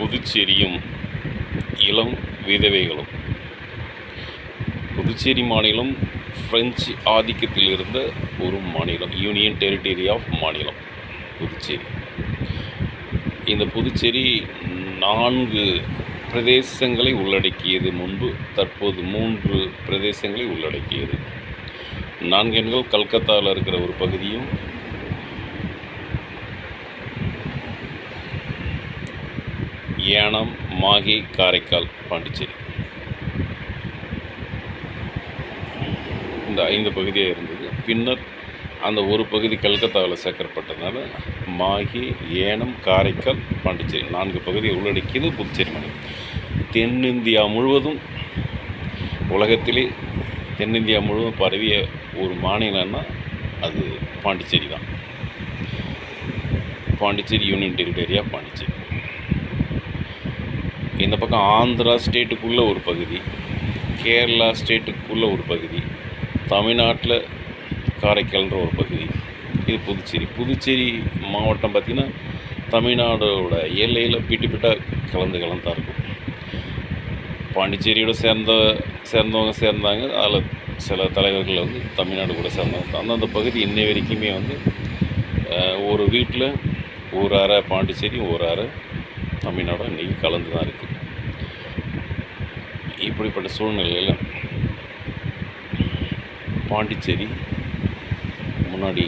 புதுச்சேரியும் இளம் விதவைகளும். புதுச்சேரி மாநிலம் பிரெஞ்சு ஆதிக்கத்தில் இருந்த ஒரு மாநிலம் யூனியன் டெரிட்டரி ஆஃப் மாநிலம் புதுச்சேரி. இந்த புதுச்சேரி நான்கு பிரதேசங்களை உள்ளடக்கியது முன்பு தற்போது மூன்று பிரதேசங்களை உள்ளடக்கியது. நான்கு எண்கள் கல்கத்தாவில் இருக்கிற ஒரு பகுதியும் ஏனம் மாகி காரைக்கால் பாண்டிச்சேரி. இந்த ஐந்து பகுதியாக இருந்தது. பின்னர் அந்த ஒரு பகுதி கல்கத்தாவில் சேர்க்கப்பட்டதுனால மாகி ஏனம் காரைக்கால் பாண்டிச்சேரி நான்கு பகுதியை உள்ளடக்கியது புதுச்சேரி மாநிலம் தென்னிந்தியா முழுவதும் உலகத்திலே தென்னிந்தியா முழுவதும் பரவிய ஒரு மாநிலம்னா அது பாண்டிச்சேரி தான். பாண்டிச்சேரி யூனியன் டெரிட்டரியாக பாண்டிச்சேரி. இந்த பக்கம் ஆந்திரா ஸ்டேட்டுக்குள்ளே ஒரு பகுதி கேரளா ஸ்டேட்டுக்குள்ளே ஒரு பகுதி தமிழ்நாட்டில் காரைக்கால்ன்ற ஒரு பகுதி. இது புதுச்சேரி. புதுச்சேரி மாவட்டம் பார்த்திங்கன்னா தமிழ்நாடோட எல்லையில் பிட்டு பிட்டாக கலந்து கலந்து தான் இருக்கும். பாண்டிச்சேரியோட சேர்ந்த சேர்ந்தவங்க சேர்ந்தாங்க. அதில் சில தலைவர்கள் வந்து தமிழ்நாடு கூட சேர்ந்தவங்க அந்தந்த பகுதி இன்னை வரைக்குமே வந்து ஒரு வீட்டில் ஒரு அறை பாண்டிச்சேரி ஒரு அறை தமிழ்நாடு இன்றைக்கி கலந்து தான் இருக்குது இப்படிப்பட்ட சூழ்நிலையில் பாண்டிச்சேரி முன்னாடி